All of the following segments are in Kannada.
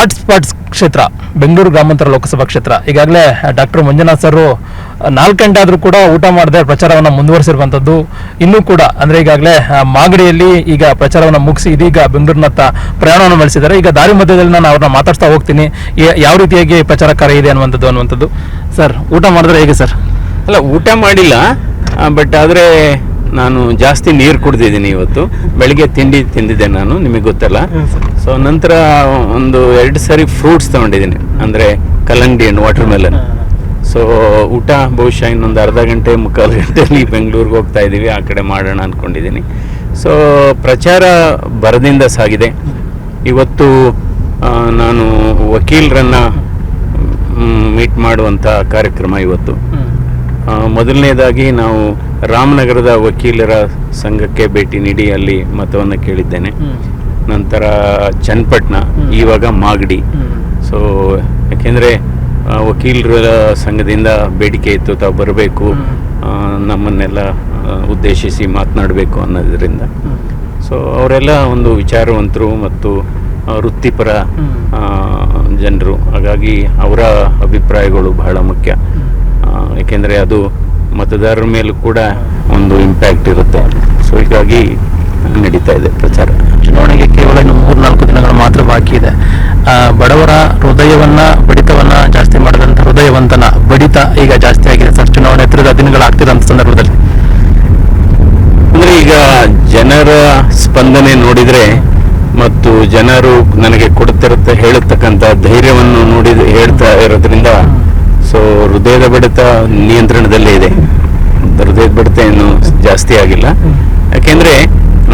ಹಾಟ್ಸ್ಪಾಟ್ಸ್ ಕ್ಷೇತ್ರ, ಬೆಂಗಳೂರು ಗ್ರಾಮಾಂತರ ಲೋಕಸಭಾ ಕ್ಷೇತ್ರ. ಈಗಾಗಲೇ ಡಾಕ್ಟರ್ ಮಂಜುನಾಥ್ ಸರ್ ನಾಲ್ಕು ಗಂಟೆ ಆದರೂ ಕೂಡ ಊಟ ಮಾಡದೆ ಪ್ರಚಾರವನ್ನು ಮುಂದುವರಿಸಿರುವಂಥದ್ದು ಇನ್ನೂ ಕೂಡ. ಅಂದರೆ ಈಗಾಗಲೇ ಮಾಗಡಿಯಲ್ಲಿ ಈಗ ಪ್ರಚಾರವನ್ನು ಮುಗಿಸಿ ಇದೀಗ ಬೆಂಗಳೂರಿನತ್ತ ಪ್ರಯಾಣವನ್ನು ನಡೆಸಿದ್ದಾರೆ ಈಗ ದಾರಿ ಮಧ್ಯದಲ್ಲಿ ನಾನು ಅವ್ರನ್ನ ಮಾತಾಡ್ತಾ ಹೋಗ್ತೀನಿ. ಯಾವ ರೀತಿಯಾಗಿ ಪ್ರಚಾರ ಕಾರ್ಯ ಇದೆ ಅನ್ನುವಂಥದ್ದು ಅನ್ನುವಂಥದ್ದು. ಸರ್, ಊಟ ಮಾಡಿದ್ರೆ ಹೇಗೆ ಸರ್? ಅಲ್ಲ, ಊಟ ಮಾಡಿಲ್ಲ ಬಟ್ ಆದರೆ ನಾನು ಜಾಸ್ತಿ ನೀರು ಕುಡ್ದಿದ್ದೀನಿ ಇವತ್ತು. ಬೆಳಿಗ್ಗೆ ತಿಂಡಿ ತಿಂದಿದ್ದೆ ನಾನು ನಿಮಗೆ ಗೊತ್ತಲ್ಲ. ಸೊ ನಂತರ ಒಂದು ಎರಡು ಸಾರಿ ಫ್ರೂಟ್ಸ್ ತಗೊಂಡಿದ್ದೀನಿ ಅಂದರೆ ಕಲ್ಲಂಗಡಿ ಹಣ್ಣು ವಾಟರ್ ಮೆಲನ್ ಸೊ ಊಟ ಬಹುಶಃ ಇನ್ನೊಂದು ಅರ್ಧ ಗಂಟೆ ಮುಕ್ಕಾಲು ಗಂಟೆಯಲ್ಲಿ ಬೆಂಗಳೂರಿಗೆ ಹೋಗ್ತಾ ಇದ್ದೀವಿ ಆ ಕಡೆ ಮಾಡೋಣ ಅಂದ್ಕೊಂಡಿದ್ದೀನಿ ಸೊ ಪ್ರಚಾರ ಬರದಿಂದ ಸಾಗಿದೆ. ಇವತ್ತು ನಾನು ವಕೀಲರನ್ನ ಮೀಟ್ ಮಾಡುವಂಥ ಕಾರ್ಯಕ್ರಮ ಇವತ್ತು. ಮೊದಲನೇದಾಗಿ ನಾವು ರಾಮನಗರದ ವಕೀಲರ ಸಂಘಕ್ಕೆ ಭೇಟಿ ನೀಡಿ ಅಲ್ಲಿ ಮತವನ್ನು ಕೇಳಿದ್ದೇನೆ. ನಂತರ ಚನ್ನಪಟ್ಟಣ ಇವಾಗ ಮಾಗಡಿ. ಸೊ ಯಾಕೆಂದರೆ ವಕೀಲರ ಸಂಘದಿಂದ ಬೇಡಿಕೆ ಇತ್ತು ತಾವು ಬರಬೇಕು. ನಮ್ಮನ್ನೆಲ್ಲ ಉದ್ದೇಶಿಸಿ ಮಾತನಾಡಬೇಕು ಅನ್ನೋದ್ರಿಂದ. ಸೊ ಅವರೆಲ್ಲ ಒಂದು ವಿಚಾರವಂತರು ಮತ್ತು ವೃತ್ತಿಪರ ಜನರು. ಹಾಗಾಗಿ ಅವರ ಅಭಿಪ್ರಾಯಗಳು ಬಹಳ ಮುಖ್ಯ. ಏಕೆಂದರೆ ಅದು ಮತದಾರರ ಮೇಲೂ ಕೂಡ ಒಂದು ಇಂಪ್ಯಾಕ್ಟ್ ಇರುತ್ತೆ. ಸೊ ಹೀಗಾಗಿ ನಡೀತಾ ಇದೆ ಪ್ರಚಾರ. ಚುನಾವಣೆಗೆ ಕೇವಲ ಇನ್ನು ಮೂರ್ನಾಲ್ಕು ದಿನಗಳು ಮಾತ್ರ ಬಾಕಿ ಇದೆ. ಬಡವರ ಹೃದಯವನ್ನ ಬಡಿತವನ್ನ ಜಾಸ್ತಿ ಮಾಡಿದಂತ ಹೃದಯವಂತನ ಬಡಿತ ಈಗ ಜಾಸ್ತಿ ಆಗಿದೆ ಸರ್. ಚುನಾವಣೆ ಹತ್ತಿರದ ದಿನಗಳಾಗ್ತಿರೋಂಥ ಸಂದರ್ಭದಲ್ಲಿ. ಅಂದ್ರೆ ಈಗ ಜನರ ಸ್ಪಂದನೆ ನೋಡಿದ್ರೆ ಮತ್ತು ಜನರು ನನಗೆ ಕೊಡ್ತಿರತ್ತ ಹೇಳತಕ್ಕಂತ ಧೈರ್ಯವನ್ನು ನೋಡಿ ಹೇಳ್ತಾ ಇರೋದ್ರಿಂದ ಸೊ ಹೃದಯದ ಬಡಿತ ನಿಯಂತ್ರಣದಲ್ಲೇ ಇದೆ. ಹೃದಯದ ಬಡಿತ ಏನು ಜಾಸ್ತಿ ಆಗಿಲ್ಲ. ಯಾಕೆಂದ್ರೆ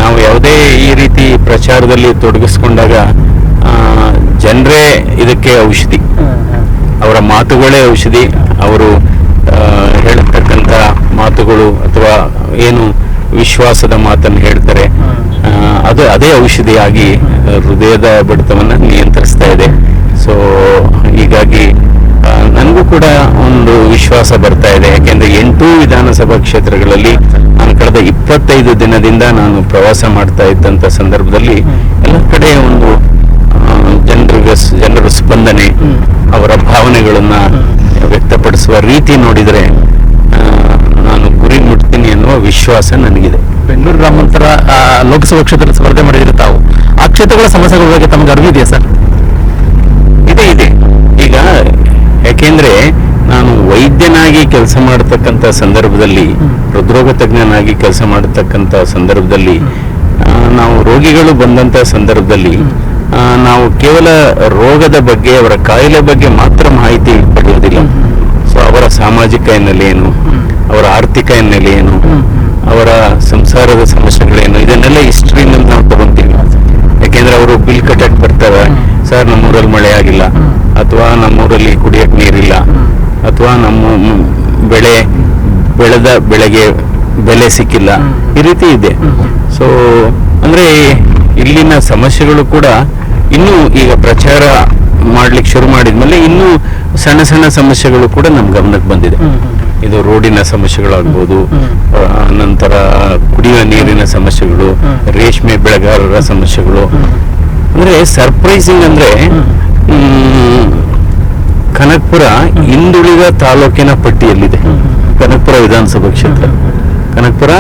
ನಾವು ಯಾವುದೇ ಈ ರೀತಿ ಪ್ರಚಾರದಲ್ಲಿ ತೊಡಗಿಸ್ಕೊಂಡಾಗ ಜನರೇ ಇದಕ್ಕೆ ಔಷಧಿ. ಅವರ ಮಾತುಗಳೇ ಔಷಧಿ. ಅವರು ಹೇಳ್ತಕ್ಕಂಥ ಮಾತುಗಳು ಅಥವಾ ಏನು ವಿಶ್ವಾಸದ ಮಾತನ್ನು ಹೇಳ್ತಾರೆ. ಅದು ಅದೇ ಔಷಧಿಯಾಗಿ ಹೃದಯದ ಬಡಿತವನ್ನು ನಿಯಂತ್ರಿಸ್ತಾ ಇದೆ. ಸೊ ಹೀಗಾಗಿ ನನಗೂ ಕೂಡ ಒಂದು ವಿಶ್ವಾಸ ಬರ್ತಾ ಇದೆ. ಯಾಕೆಂದ್ರೆ ಎಂಟು ವಿಧಾನಸಭಾ ಕ್ಷೇತ್ರಗಳಲ್ಲಿ ನಾನು ಕಳೆದ ಇಪ್ಪತ್ತೈದು ದಿನದಿಂದ ನಾನು ಪ್ರವಾಸ ಮಾಡ್ತಾ ಇದ್ದಂತ ಸಂದರ್ಭದಲ್ಲಿ ಎಲ್ಲ ಕಡೆ ಒಂದು ಜನರಿಗೆ ಜನರ ಸ್ಪಂದನೆ, ಅವರ ಭಾವನೆಗಳನ್ನ ವ್ಯಕ್ತಪಡಿಸುವ ರೀತಿ ನೋಡಿದರೆ ನಾನು ಗುರಿ ಮುಟ್ತೀನಿ ಅನ್ನುವ ವಿಶ್ವಾಸ ನನಗಿದೆ. ಬೆಂಗಳೂರು ಗ್ರಾಮಾಂತರ ಲೋಕಸಭಾ ಕ್ಷೇತ್ರದ ಸ್ಪರ್ಧೆ ಮಾಡಿದ್ರೆ ತಾವು. ಆ ಕ್ಷೇತ್ರಗಳ ಸಮಸ್ಯೆಗಳ ಬಗ್ಗೆ ತಮಗೆ ಅರಿವಿದೆಯಾ ಸರ್ ಇದೆ ಇದೆ ಈಗ ಯಾಕೆಂದ್ರೆ ನಾನು ವೈದ್ಯನಾಗಿ ಕೆಲಸ ಮಾಡತಕ್ಕಂತ ಸಂದರ್ಭದಲ್ಲಿ ಹೃದ್ರೋಗ ತಜ್ಞನಾಗಿ ಕೆಲಸ ಮಾಡತಕ್ಕಂತ ಸಂದರ್ಭದಲ್ಲಿ ನಾವು ರೋಗಿಗಳು ಬಂದಂತ ಸಂದರ್ಭದಲ್ಲಿ ನಾವು ಕೇವಲ ರೋಗದ ಬಗ್ಗೆ ಅವರ ಕಾಯಿಲೆ ಬಗ್ಗೆ ಮಾತ್ರ ಮಾಹಿತಿ ಪಡೆಯುವುದಿಲ್ಲ. ಸೊ ಅವರ ಸಾಮಾಜಿಕ ಹಿನ್ನೆಲೆಯೇನು ಅವರ ಆರ್ಥಿಕ ಹಿನ್ನೆಲೆಯೇನು ಅವರ ಸಂಸಾರದ ಸಮಸ್ಯೆಗಳೇನು ಇದನ್ನೆಲ್ಲ ಹಿಸ್ಟ್ರಿನಲ್ಲಿ ನಾವು ತಗೊಂತೀವಿ. ಯಾಕೆಂದ್ರೆ ಅವರು ಬಿಲ್ ಕಟ್ಟಕ್ ಬರ್ತಾರೆ. ಸರ್ ನಮ್ಮೂರಲ್ಲಿ ಮಳೆ ಆಗಿಲ್ಲ. ಅಥವಾ ನಮ್ಮೂರಲ್ಲಿ ಕುಡಿಯಕ್ ನೀರಿಲ್ಲ ಅಥವಾ ನಮ್ಮ ಬೆಳೆ, ಬೆಳೆದ ಬೆಳೆಗೆ ಬೆಲೆ ಸಿಕ್ಕಿಲ್ಲ. ಈ ರೀತಿ ಇದೆ. ಸೊ ಅಂದ್ರೆ ಇಲ್ಲಿನ ಸಮಸ್ಯೆಗಳು ಕೂಡ ಇನ್ನೂ ಈಗ ಪ್ರಚಾರ ಮಾಡ್ಲಿಕ್ಕೆ ಶುರು ಮಾಡಿದ್ಮೇಲೆ ಇನ್ನೂ ಸಣ್ಣ ಸಣ್ಣ ಸಮಸ್ಯೆಗಳು ಕೂಡ ನಮ್ಮ ಗಮನಕ್ಕೆ ಬಂದಿದೆ. ಇದು ರೋಡಿನ ಸಮಸ್ಯೆಗಳಾಗ್ಬೋದು ನಂತರ ಕುಡಿಯುವ ನೀರಿನ ಸಮಸ್ಯೆಗಳು, ರೇಷ್ಮೆ ಬೆಳೆಗಾರರ ಸಮಸ್ಯೆಗಳು. ಅಂದ್ರೆ ಸರ್ಪ್ರೈಸಿಂಗ್ ಅಂದ್ರೆ ಕನಕ್ಪುರ ಹಿಂದುಳಿದ ತಾಲೂಕಿನ ಪಟ್ಟಿಯಲ್ಲಿದೆ. ಕನಕಪುರ ವಿಧಾನಸಭಾ ಕ್ಷೇತ್ರ. ಕನಕಪುರ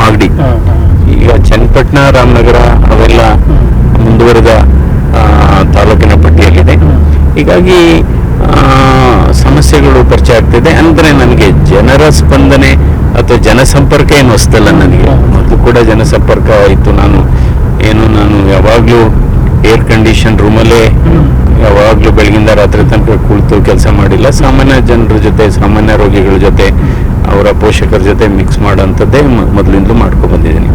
ಮಾಗಡಿ. ಈಗ ಚನ್ನಪಟ್ಟಣ ರಾಮನಗರ ಅವೆಲ್ಲ ಮುಂದುವರೆದ ತಾಲೂಕಿನ ಪಟ್ಟಿಯಲ್ಲಿದೆ. ಹೀಗಾಗಿ ಸಮಸ್ಯೆಗಳು ಪರಿಚಯ ಆಗ್ತಿದೆ. ಅಂದ್ರೆ ನನಗೆ ಜನರ ಸ್ಪಂದನೆ ಅಥವಾ ಜನಸಂಪರ್ಕ ಏನು ಹೊಸ್ತಲ್ಲ ನನಗೆ. ಮೊದಲು ಕೂಡ ಜನಸಂಪರ್ಕ ಆಯಿತು. ನಾನು ಏನು ನಾನು ಯಾವಾಗಲೂ ಏರ್ ಕಂಡೀಷನ್ ರೂಮಲ್ಲೇ ಯಾವಾಗಲೂ ಬೆಳಗಿಂದ ರಾತ್ರಿ ತನಕ ಕುಳಿತು ಕೆಲಸ ಮಾಡಿಲ್ಲ. ಸಾಮಾನ್ಯ ಜನರ ಜೊತೆ ಸಾಮಾನ್ಯ ರೋಗಿಗಳ ಜೊತೆ ಅವರ ಪೋಷಕರ ಜೊತೆ ಮಿಕ್ಸ್ ಮಾಡೋಂಥದ್ದೇ ಮೊದಲಿಂದಲೂ ಮಾಡ್ಕೊಂಡು ಬಂದಿದ್ದೀನಿ.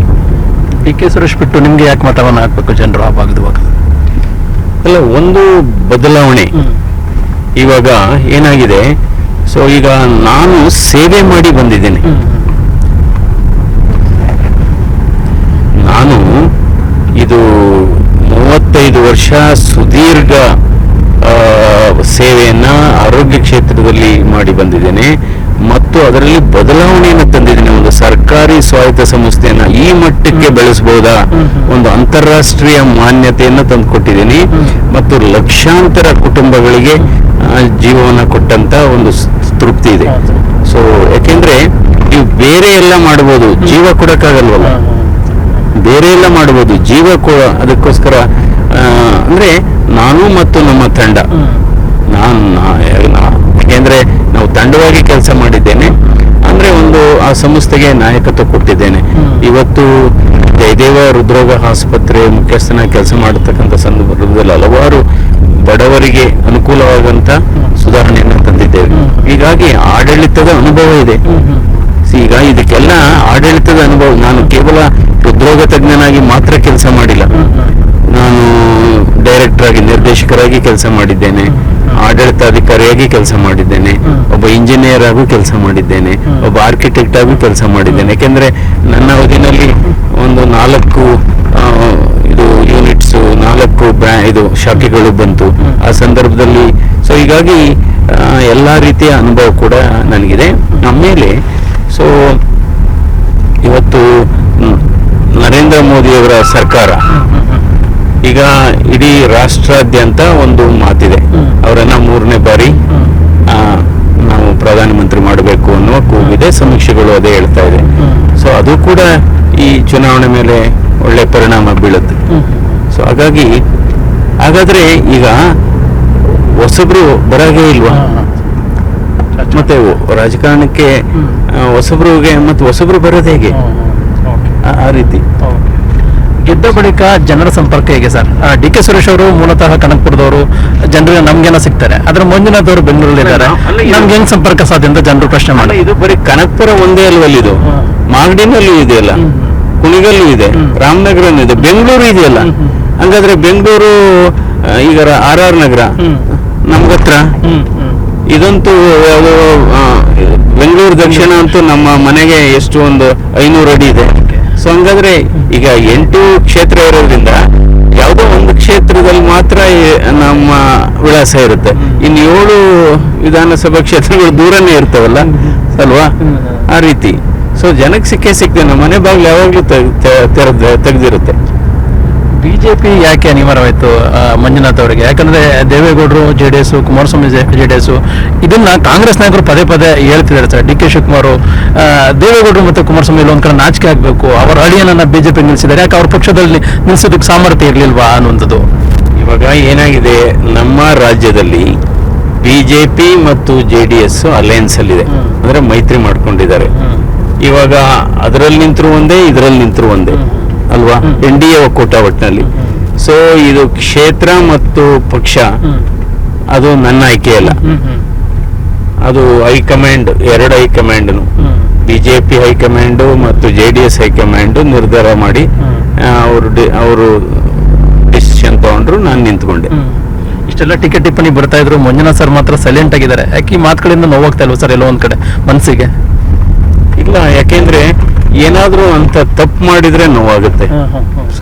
ಡಿ ಕೆ ಸುರೇಶ್ ಬಿಟ್ಟು ನಿಮ್ಗೆ ಯಾಕೆ ಮತವನ್ನು ಹಾಕ್ಬೇಕು ಜನರು ಆ ಭಾಗದ ಭಾಗ ಅಲ್ಲ ಒಂದು ಬದಲಾವಣೆ. ಇವಾಗ ಏನಾಗಿದೆ? ಸೊ ಈಗ ನಾನು ಸೇವೆ ಮಾಡಿ ಬಂದಿದ್ದೇನೆ. ನಾನು ಇದು ಮೂವತ್ತೈದು ವರ್ಷ ಸುದೀರ್ಘ ಸೇವೆಯನ್ನ ಆರೋಗ್ಯ ಕ್ಷೇತ್ರದಲ್ಲಿ ಮಾಡಿ ಬಂದಿದ್ದೇನೆ. ಮತ್ತು ಅದರಲ್ಲಿ ಬದಲಾವಣೆಯನ್ನು ತಂದಿದ್ದೀನಿ. ಒಂದು ಸರ್ಕಾರಿ ಸ್ವಾಯತ್ತ ಸಂಸ್ಥೆಯನ್ನ ಈ ಮಟ್ಟಕ್ಕೆ ಬೆಳೆಸಬಹುದಾ? ಒಂದು ಅಂತಾರಾಷ್ಟ್ರೀಯ ಮಾನ್ಯತೆಯನ್ನು ತಂದುಕೊಟ್ಟಿದ್ದೀನಿ. ಮತ್ತು ಲಕ್ಷಾಂತರ ಕುಟುಂಬಗಳಿಗೆ ಜೀವವನ್ನು ಕೊಟ್ಟಂತ ಒಂದು ತೃಪ್ತಿ ಇದೆ. ಸೊ ಯಾಕೆಂದ್ರೆ ನೀವು ಬೇರೆ ಎಲ್ಲ ಮಾಡಬಹುದು ಜೀವ ಕೊಡಕ್ಕಾಗಲ್ವಲ್ಲ? ಬೇರೆ ಎಲ್ಲ ಮಾಡಬಹುದು ಜೀವ ಕೊ ಅದಕ್ಕೋಸ್ಕರ ಅಂದ್ರೆ ನಾನು ಮತ್ತು ನಮ್ಮ ತಂಡ. ನಾನು ಯಾಕೆಂದರೆ ನಾವು ತಂಡವಾಗಿ ಕೆಲಸ ಮಾಡಿದ್ದೇನೆ. ಅಂದ್ರೆ ಒಂದು ಆ ಸಂಸ್ಥೆಗೆ ನಾಯಕತ್ವ ಕೊಟ್ಟಿದ್ದೇನೆ. ಇವತ್ತು ಜಯದೇವ ಹೃದ್ರೋಗ ಆಸ್ಪತ್ರೆ ಮುಖ್ಯಸ್ಥನ ಕೆಲಸ ಮಾಡತಕ್ಕಂಥ ಸಂದರ್ಭದಲ್ಲಿ ಹಲವಾರು ಬಡವರಿಗೆ ಅನುಕೂಲವಾಗುವಂಥ ಸುಧಾರಣೆಯನ್ನು ತಂದಿದ್ದೇವೆ. ಹೀಗಾಗಿ ಆಡಳಿತದ ಅನುಭವ ಇದೆ. ಈಗ ಇದಕ್ಕೆಲ್ಲ ಆಡಳಿತದ ಅನುಭವ. ನಾನು ಕೇವಲ ಹೃದ್ರೋಗ ತಜ್ಞನಾಗಿ ಮಾತ್ರ ಕೆಲಸ ಮಾಡಿಲ್ಲ. ನಾನು ಡೈರೆಕ್ಟರ್ ಆಗಿ ನಿರ್ದೇಶಕರಾಗಿ ಕೆಲಸ ಮಾಡಿದ್ದೇನೆ. ಆಡಳಿತಾಧಿಕಾರಿಯಾಗಿ ಕೆಲಸ ಮಾಡಿದ್ದೇನೆ. ಒಬ್ಬ ಇಂಜಿನಿಯರ್ ಆಗೂ ಕೆಲಸ ಮಾಡಿದ್ದೇನೆ. ಒಬ್ಬ ಆರ್ಕಿಟೆಕ್ಟ್ ಆಗೂ ಕೆಲಸ ಮಾಡಿದ್ದೇನೆ. ಯಾಕೆಂದ್ರೆ ನನ್ನ ಅವಧಿನಲ್ಲಿ ಒಂದು ನಾಲ್ಕು ಇದು ಯೂನಿಟ್ಸ್ ನಾಲ್ಕು ಇದು ಶಾಖೆಗಳು ಬಂತು. ಆ ಸಂದರ್ಭದಲ್ಲಿ ಸೊ ಹೀಗಾಗಿ ಎಲ್ಲ ರೀತಿಯ ಅನುಭವ ಕೂಡ ನನಗಿದೆ. ಆಮೇಲೆ ಸೊ ಇವತ್ತು ನರೇಂದ್ರ ಮೋದಿಯವರ ಸರ್ಕಾರ ಈಗ ಇಡೀ ರಾಷ್ಟ್ರಾದ್ಯಂತ ಒಂದು ಮಾತಿದೆ. ಅವರನ್ನ ಮೂರನೇ ಬಾರಿ ನಾವು ಪ್ರಧಾನಮಂತ್ರಿ ಮಾಡಬೇಕು ಅನ್ನುವ ಕೂಗಿದೆ ಸಮೀಕ್ಷೆಗಳು ಅದೇ ಹೇಳ್ತಾ ಇದೆ. ಸೊ ಅದು ಕೂಡ ಈ ಚುನಾವಣೆ ಮೇಲೆ ಒಳ್ಳೆ ಪರಿಣಾಮ ಬೀಳುತ್ತೆ. ಸೊ ಹಾಗಾಗಿ ಹಾಗಾದ್ರೆ ಈಗ ಹೊಸಬ್ರು ಬರಾಗೇ ಇಲ್ವಾ? ಮತ್ತೆ ರಾಜಕಾರಣಕ್ಕೆ ಹೊಸಬ್ರಿಗೆ ಮತ್ತೆ ಹೊಸಬ್ರು ಬರೋದು ಹೇಗೆ? ಆ ರೀತಿ. ಗೆದ್ದ ಬಳಿಕ ಜನರ ಸಂಪರ್ಕ ಹೇಗೆ ಸರ್? ಡಿ ಕೆ ಸುರೇಶ್ ಅವರು ಮೂಲತಃ ಕನಕಪುರದವರು ಜನರಿಗೆ ನಮ್ಗೆನ ಸಿಗ್ತಾರೆ. ಅದ್ರ ಮಂಜುನಾಥ್ ಅವರು ಬೆಂಗಳೂರಲ್ಲಿ ಇದ್ದಾರೆ. ನಮ್ಗೆ ಹೆಂಗ್ ಸಂಪರ್ಕ ಸಾಧ್ಯ ಅಂತ ಜನರು ಪ್ರಶ್ನೆ ಮಾಡಿ ಇದು ಬರೀ ಕನಕಪುರ ಒಂದೇ ಅಲ್ವಲ್ಲಿ ಇದು. ಮಾಗಡಿನಲ್ಲೂ ಇದೆಯಲ್ಲ. ಕುಣಿಗಲ್ಲೂ ಇದೆ? ರಾಮನಗರ ರಾಮನಗರನೂ ಇದೆ? ಬೆಂಗಳೂರು ಇದೆಯಲ್ಲ. ಹಂಗಾದ್ರೆ ಬೆಂಗಳೂರು ಈಗ ಆರ್ ಆರ್ ನಗರ. ನಮ್ಗತ್ರ? ಇದಂತೂ ಯಾವುದು ಬೆಂಗಳೂರು ದಕ್ಷಿಣ ಅಂತೂ ನಮ್ಮ ಮನೆಗೆ ಎಷ್ಟು ಒಂದು ಐನೂರು ಅಡಿ ಇದೆ. ಸೊ ಹಂಗಾದ್ರೆ ಈಗ ಎಂಟು ಕ್ಷೇತ್ರ ಇರೋದ್ರಿಂದ ಯಾವುದೋ ಒಂದು ಕ್ಷೇತ್ರದಲ್ಲಿ ಮಾತ್ರ ನಮ್ಮ ವಿಳಾಸ ಇರುತ್ತೆ. ಇನ್ನು ಏಳು ವಿಧಾನಸಭಾ ಕ್ಷೇತ್ರಗಳು ದೂರನೇ ಇರ್ತವಲ್ಲ, ಅಲ್ವಾ? ಆ ರೀತಿ. ಸೊ ಜನಕ್ಕೆ ಸಿಕ್ಕೇ ಸಿಕ್ತೇನೆ ಮನೆ ಬಾಗಿಲು ಯಾವಾಗಲೂ ತೆಗೆದಿರುತ್ತೆ. ಬಿಜೆಪಿ ಯಾಕೆ ಅನಿವಾರ್ಯವಾಯ್ತು ಮಂಜುನಾಥ್ ಅವರಿಗೆ? ಯಾಕಂದ್ರೆ ದೇವೇಗೌಡರು J D S Kumaraswamy J D S ಇದನ್ನ ಕಾಂಗ್ರೆಸ್ ನಾಯಕರು ಪದೇ ಪದೇ ಹೇಳ್ತಿದ್ದಾರೆ ಸರ್. ಡಿ ಕೆ ಶಿವಕುಮಾರ್ ದೇವೇಗೌಡರು ಮತ್ತು ಕುಮಾರಸ್ವಾಮಿ ಒಂದ್ ಕಡೆ ನಾಚಿಕೆ ಆಗ್ಬೇಕು. ಅವರ ಅಳಿಯನನ್ನ ಬಿಜೆಪಿ ನಿಲ್ಲಿಸಿದ್ದಾರೆ ಯಾಕೆ ಅವ್ರ ಪಕ್ಷದಲ್ಲಿ ನಿಲ್ಲಿಸೋದಕ್ಕೆ ಸಾಮರ್ಥ್ಯ ಇರ್ಲಿಲ್ವಾ ಅನ್ನುವಂಥದ್ದು. ಇವಾಗ ಏನಾಗಿದೆ? ನಮ್ಮ ರಾಜ್ಯದಲ್ಲಿ ಬಿಜೆಪಿ ಮತ್ತು ಜೆ ಡಿ ಎಸ್ ಅಲಯನ್ಸ್ ಅಲ್ಲಿದೆ ಇದೆ ಅಂದ್ರೆ ಮೈತ್ರಿ ಮಾಡ್ಕೊಂಡಿದ್ದಾರೆ. ಇವಾಗ ಅದರಲ್ಲಿ ನಿಂತರು ಒಂದೇ ಇದರಲ್ಲಿ ನಿಂತರು ಒಂದೇ. ಅಲ್ವಾ. ಎನ್ ಡಿ ಎ ಒಕ್ಕೂಟ ಒಟ್ಟಿನಲ್ಲಿ ಸೊ ಇದು ಕ್ಷೇತ್ರ ಮತ್ತು ಪಕ್ಷ ಅದು ನನ್ನ ಆಯ್ಕೆ ಅಲ್ಲ. ಅದು ಹೈಕಮಾಂಡ್ ಎರಡು ಹೈಕಮಾಂಡ್ನು ಬಿಜೆಪಿ ಹೈಕಮಾಂಡ್ ಮತ್ತು J D S high command ನಿರ್ಧಾರ ಮಾಡಿ. ಅವರು ಅವರು ಡಿಸಿಷನ್ ತಗೊಂಡ್ರು ನಾನು ನಿಂತ್ಕೊಂಡೆ. ಇಷ್ಟೆಲ್ಲ ಟಿಕೆಟ್ ಟಿಪ್ಪಣಿ ಬರ್ತಾ ಇದ್ರು ಮಂಜುನಾಥ್ ಸರ್ ಮಾತ್ರ ಸೈಲೆಂಟ್ ಆಗಿದ್ದಾರೆ. ಯಾಕೆ ಈ ಮಾತುಗಳಿಂದ ನೋವಾಗ್ತಾ ಇಲ್ವಾ ಸರ್ ಎಲ್ಲೋ ಒಂದ್ ಕಡೆ ಮನಸ್ಸಿಗೆ ಇಲ್ಲ ಯಾಕೆಂದ್ರೆ ಏನಾದ್ರೂ ಅಂತ ತಪ್ಪು ಮಾಡಿದ್ರೆ ನೋವಾಗುತ್ತೆ.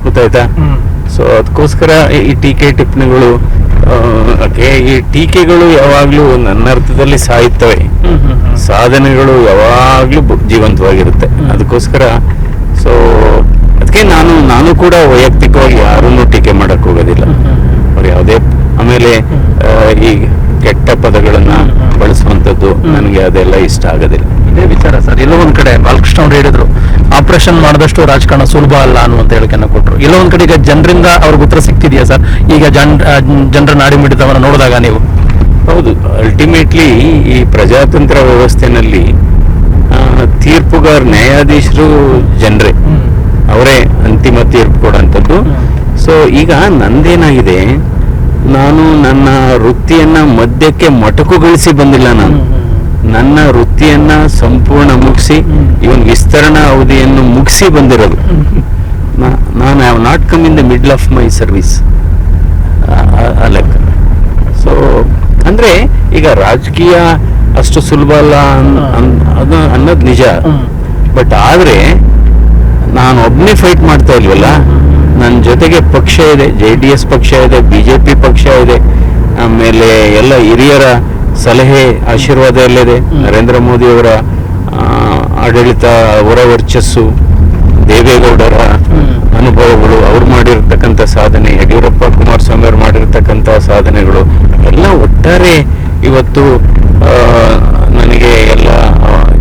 ಗೊತ್ತಾಯ್ತಾ? ಸೊ ಅದಕ್ಕೋಸ್ಕರ ಈ- ಟೀಕೆ ಟಿಪ್ಪಣಿಗಳು ಈ ಟೀಕೆಗಳು ಯಾವಾಗಲೂ ನನ್ನ ಅರ್ಥದಲ್ಲಿ ಸಾಯುತ್ತವೆ. ಸಾಧನೆಗಳು ಯಾವಾಗಲೂ ಜೀವಂತವಾಗಿರುತ್ತೆ. ಅದಕ್ಕೋಸ್ಕರ ಸೊ ಅದಕ್ಕೆ ನಾನು ನಾನು ಕೂಡ ವೈಯಕ್ತಿಕವಾಗಿ ಯಾರನ್ನೂ ಟೀಕೆ ಮಾಡಕ್ ಹೋಗೋದಿಲ್ಲ. ಅವ್ರು ಯಾವುದೇ ಆಮೇಲೆ ಈ ಕೆಟ್ಟ ಪದಗಳನ್ನ ಬಳಸುವಂಥದ್ದು ನನಗೆ ಅದೆಲ್ಲ ಇಷ್ಟ ಆಗೋದಿಲ್ಲ. ಇದೇ ವಿಚಾರ ಸರ್. ಎಲ್ಲೋ ಒಂದ್ ಕಡೆ ಬಾಲಕೃಷ್ಣ ಅವ್ರು ಹೇಳಿದ್ರು ಆಪರೇಷನ್ ಮಾಡಿದಷ್ಟು ರಾಜಕಾರಣ ಸುಲಭ ಅಲ್ಲ ಅನ್ನುವಂತ ಹೇಳಿಕೆಯನ್ನು ಕೊಟ್ಟರು ಎಲ್ಲೋ ಒಂದ್ ಕಡೆ ಈಗ ಜನರಿಂದ ಅವ್ರಿಗೆ ಉತ್ತರ ಸಿಕ್ತಿದೆಯಾ ಸರ್? ಈಗ ಜನ ಜನರ ನಾಡಿ ಮಿಡಿತವನ್ನ ನೋಡಿದಾಗ ನೀವು. ಹೌದು. ಅಲ್ಟಿಮೇಟ್ಲಿ ಈ ಪ್ರಜಾತಂತ್ರ ವ್ಯವಸ್ಥೆನಲ್ಲಿ ತೀರ್ಪುಗಾರ ನ್ಯಾಯಾಧೀಶರು ಜನರೇ. ಅವರೇ ಅಂತಿಮ ತೀರ್ಪು ಕೊಡೋಂಥದ್ದು. ಸೊ ಈಗ ನಂದೇನಾಗಿದೆ? ನಾನು ನನ್ನ ವೃತ್ತಿಯನ್ನ ಮಧ್ಯಕ್ಕೆ ಮೊಟಕುಗೊಳಿಸಿ ಬಂದಿಲ್ಲ ನಾನು. ನನ್ನ ವೃತ್ತಿಯನ್ನ ಸಂಪೂರ್ಣ ಮುಗಿಸಿ ಇವನ್ ವಿಸ್ತರಣಾ ಅವಧಿಯನ್ನು ಮುಗಿಸಿ ಬಂದಿರೋದು. ನಾನು have not come in the middle of my service ಆ ಲೆಕ್ಕ. ಸೊ ಅಂದ್ರೆ ಈಗ ರಾಜಕೀಯ ಅಷ್ಟು ಸುಲಭ ಅಲ್ಲ ಅದು ಅನ್ನೋದು ನಿಜ. ಬಟ್ ಆದ್ರೆ ನಾನು ಒಬ್ಬನೇ ಫೈಟ್ ಮಾಡ್ತಾ ಇಲ್ವಲ್ಲ? ನನ್ನ ಜೊತೆಗೆ ಪಕ್ಷ ಇದೆ ಜೆ ಡಿ ಎಸ್ ಪಕ್ಷ ಇದೆ ಬಿಜೆಪಿ ಪಕ್ಷ ಇದೆ. ಆಮೇಲೆ ಎಲ್ಲ ಹಿರಿಯರ ಸಲಹೆ ಆಶೀರ್ವಾದ ಎಲ್ಲಿದೆ ನರೇಂದ್ರ ಮೋದಿಯವರ ಆಡಳಿತ ಅವರ ವರ್ಚಸ್ಸು ದೇವೇಗೌಡರ ಅನುಭವಗಳು ಅವ್ರು ಮಾಡಿರ್ತಕ್ಕಂಥ ಸಾಧನೆ ಯಡಿಯೂರಪ್ಪ ಕುಮಾರಸ್ವಾಮಿ ಅವರು ಮಾಡಿರ್ತಕ್ಕಂಥ ಸಾಧನೆಗಳು ಎಲ್ಲ ಒಟ್ಟಾರೆ ಇವತ್ತು ನನಗೆ ಎಲ್ಲ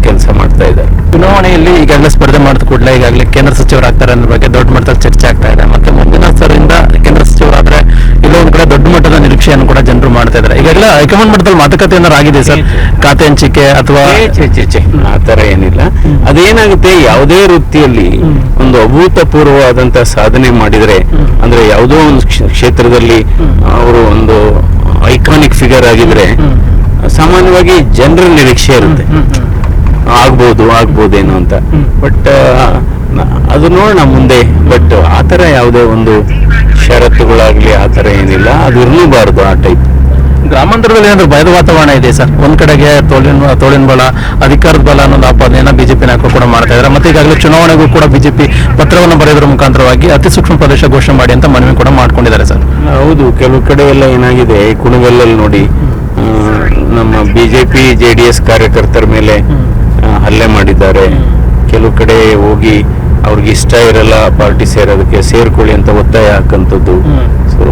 ಕೆಲಸ ಮಾಡ್ತಾ ಇದ್ದಾರೆ. ಚುನಾವಣೆಯಲ್ಲಿ ಈಗಾಗಲೇ ಸ್ಪರ್ಧೆ ಮಾಡಿದ ಕೂಡಲೇ ಈಗಾಗಲೇ ಕೇಂದ್ರ ಸಚಿವರಾಗ್ತಾರೆ ಅನ್ನೋ ಬಗ್ಗೆ ದೊಡ್ಡ ಮಟ್ಟದಲ್ಲಿ ಚರ್ಚೆ ಆಗ್ತಾ ಇದೆ. ಮತ್ತೆ ಮುಂದಿನ ಸರಿಂದ ಕೇಂದ್ರ ಸಚಿವರಾದ್ರೆ ಇಲ್ಲೊಂದ್ ಕಡೆ ದೊಡ್ಡ ಮಟ್ಟದ ನಿರೀಕ್ಷೆಯನ್ನು ಕೂಡ ಜನರು ಮಾಡ್ತಾ ಇದ್ದಾರೆ. ಈಗಾಗಲೇ ಹೈಕಮಾಂಡ್ ಮಟ್ಟದಲ್ಲಿ ಮಾತುಕತೆ ಏನಾರು ಆಗಿದೆ ಸರ್ ಖಾತೆ ಹಂಚಿಕೆ ಅಥವಾ. ಆ ತರ ಏನಿಲ್ಲ. ಅದೇನಾಗುತ್ತೆ ಯಾವುದೇ ವೃತ್ತಿಯಲ್ಲಿ ಒಂದು ಅಭೂತಪೂರ್ವವಾದಂತ ಸಾಧನೆ ಮಾಡಿದ್ರೆ ಅಂದ್ರೆ ಯಾವುದೋ ಒಂದು ಕ್ಷ- ಕ್ಷೇತ್ರದಲ್ಲಿ ಅವರು ಒಂದು ಐಕಾನಿಕ್ ಫಿಗರ್ ಆಗಿದ್ರೆ ಸಾಮಾನ್ಯವಾಗಿ ಜನರ ನಿರೀಕ್ಷೆ ಇರುತ್ತೆ. ಆಗ್ಬೋದು ಆಗ್ಬೋದೇನೋ ಅಂತ. ಬಟ್ ಅದು ನೋಡೋಣ ಮುಂದೆ ಬಟ್ ಆ ಥರ ಯಾವುದೇ ಒಂದು ಷರತ್ತುಗಳಾಗಲಿ ಆ ಥರ ಏನಿಲ್ಲ. ಅದು ಇರಲೂಬಾರ್ದು ಆ ಟೈಪ್ ಗ್ರಾಮಾಂತರದಲ್ಲಿ ಏನಾದ್ರು ಭಯದ ವಾತಾವರಣ ಇದೆ ಸರ್? ಒಂದ್ ಕಡೆಗೆ ತೋಳಿನ ತೋಳಿನ ಬಲ ಅಧಿಕಾರದ ಬಲ ಅನ್ನೋದು ಆಪಾದನೆಯನ್ನ ಬಿಜೆಪಿ ನಾಯಕರು ಕೂಡ ಮಾಡ್ತಾ ಇದ್ದಾರೆ ಮತ್ತೆ ಈಗಾಗಲೇ ಚುನಾವಣೆಗೂ ಕೂಡ ಬಿಜೆಪಿ ಪತ್ರವನ್ನು ಬರೆಯೋದ್ರ ಮುಖಾಂತರವಾಗಿ ಅತಿ ಸೂಕ್ಷ್ಮ ಪ್ರದೇಶ ಘೋಷಣೆ ಮಾಡಿ ಅಂತ ಮನವಿ ಕೂಡ ಮಾಡ್ಕೊಂಡಿದ್ದಾರೆ ಸರ್. ಹೌದು ಕೆಲವು ಕಡೆ ಎಲ್ಲ ಏನಾಗಿದೆ ಕುಣಗಲ್ಲಲ್ಲಿ ನೋಡಿ ನಮ್ಮ ಬಿಜೆಪಿ ಜೆ ಡಿ ಎಸ್ ಕಾರ್ಯಕರ್ತರ ಮೇಲೆ ಹಲ್ಲೆ ಮಾಡಿದ್ದಾರೆ. ಕೆಲವು ಕಡೆ ಹೋಗಿ ಅವ್ರಿಗೆ ಇಷ್ಟ ಇರಲ್ಲ ಪಾರ್ಟಿ ಸೇರೋದಕ್ಕೆ ಸೇರ್ಕೊಳ್ಳಿ ಅಂತ ಒತ್ತಾಯ ಹಾಕಂತದ್ದು. ಸೊ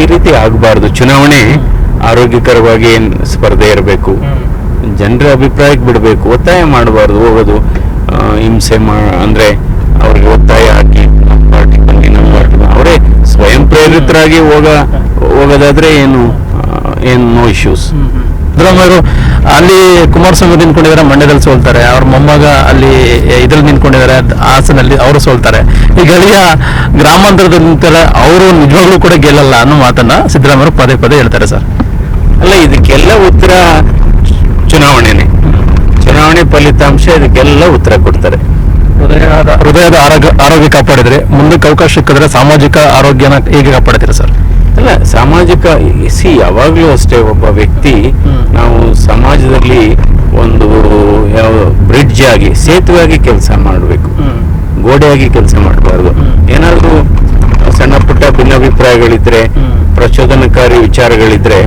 ಈ ರೀತಿ ಆಗಬಾರ್ದು. ಚುನಾವಣೆ ಆರೋಗ್ಯಕರವಾಗಿ ಏನ್ ಸ್ಪರ್ಧೆ ಇರಬೇಕು? ಜನರ ಅಭಿಪ್ರಾಯಕ್ಕೆ ಬಿಡಬೇಕು. ಒತ್ತಾಯ ಮಾಡಬಾರ್ದು ಹೋಗೋದು. ಹಿಂಸೆ ಮಾ ಅಂದ್ರೆ ಅವ್ರಿಗೆ ಒತ್ತಾಯ ಹಾಕಿ ನಮ್ಮ ಪಾರ್ಟಿ ಬನ್ನಿ ನಮ್ಮ ಪಾರ್ಟಿ ಅವರೇ ಸ್ವಯಂ ಪ್ರೇರಿತರಾಗಿ ಹೋಗ ಹೋಗೋದಾದ್ರೆ ಏನು ಏನು ನೋ ಇಶ್ಯೂಸ್ ಸಿದ್ದರಾಮಯ್ಯರು ಅಲ್ಲಿ ಕುಮಾರಸ್ವಾಮಿ ನಿಂತ್ಕೊಂಡಿದ್ದಾರೆ ಮಂಡ್ಯದಲ್ಲಿ ಸೋಲ್ತಾರೆ. ಅವ್ರ ಮೊಮ್ಮಗ ಅಲ್ಲಿ ಇದ್ರಲ್ಲಿ ನಿಂತ್ಕೊಂಡಿದ್ದಾರೆ ಹಾಸನಲ್ಲಿ ಅವರು ಸೋಲ್ತಾರೆ. ಈ ಗಳಿಯ ಗ್ರಾಮಾಂತರದಲ್ಲಿ ನಿಂತಾರೆ ಅವರು ನಿಜವಾಗ್ಲೂ ಕೂಡ ಗೆಲ್ಲಲ್ಲ ಅನ್ನೋ ಮಾತನ್ನ ಸಿದ್ದರಾಮಯ್ಯರು ಪದೇ ಪದೇ ಹೇಳ್ತಾರೆ ಸರ್. ಅಲ್ಲ ಇದಕ್ಕೆಲ್ಲ ಉತ್ತರ ಚುನಾವಣೆನೆ. ಚುನಾವಣೆ ಫಲಿತಾಂಶ ಇದಕ್ಕೆಲ್ಲ ಉತ್ತರ ಕೊಡ್ತಾರೆ. ಹೃದಯದ ಹೃದಯದ ಆರೋಗ್ಯ ಆರೋಗ್ಯ ಕಾಪಾಡಿದ್ರೆ ಮುಂದಕ್ಕೆ ಅವಕಾಶ ಸಿಕ್ಕಿದ್ರೆ ಸಾಮಾಜಿಕ ಆರೋಗ್ಯನ ಹೇಗೆ ಕಾಪಾಡ್ತೀರಾ ಸರ್? ಅಲ್ಲ ಸಾಮಾಜಿಕ, ಸಿ, ಯಾವಾಗಲೂ ಅಷ್ಟೇ ಒಬ್ಬ ವ್ಯಕ್ತಿ ನಾವು ಸಮಾಜದಲ್ಲಿ ಒಂದು ಯಾವ ಬ್ರಿಡ್ಜ್ ಆಗಿ ಸೇತುವೆ ಆಗಿ ಕೆಲಸ ಮಾಡಬೇಕು. ಗೋಡೆಯಾಗಿ ಕೆಲಸ ಮಾಡಬಾರ್ದು. ಏನಾದ್ರೂ ಸಣ್ಣ ಪುಟ್ಟ ಭಿನ್ನಾಭಿಪ್ರಾಯಗಳಿದ್ರೆ, ಪ್ರಚೋದನಕಾರಿ ವಿಚಾರಗಳಿದ್ರೆ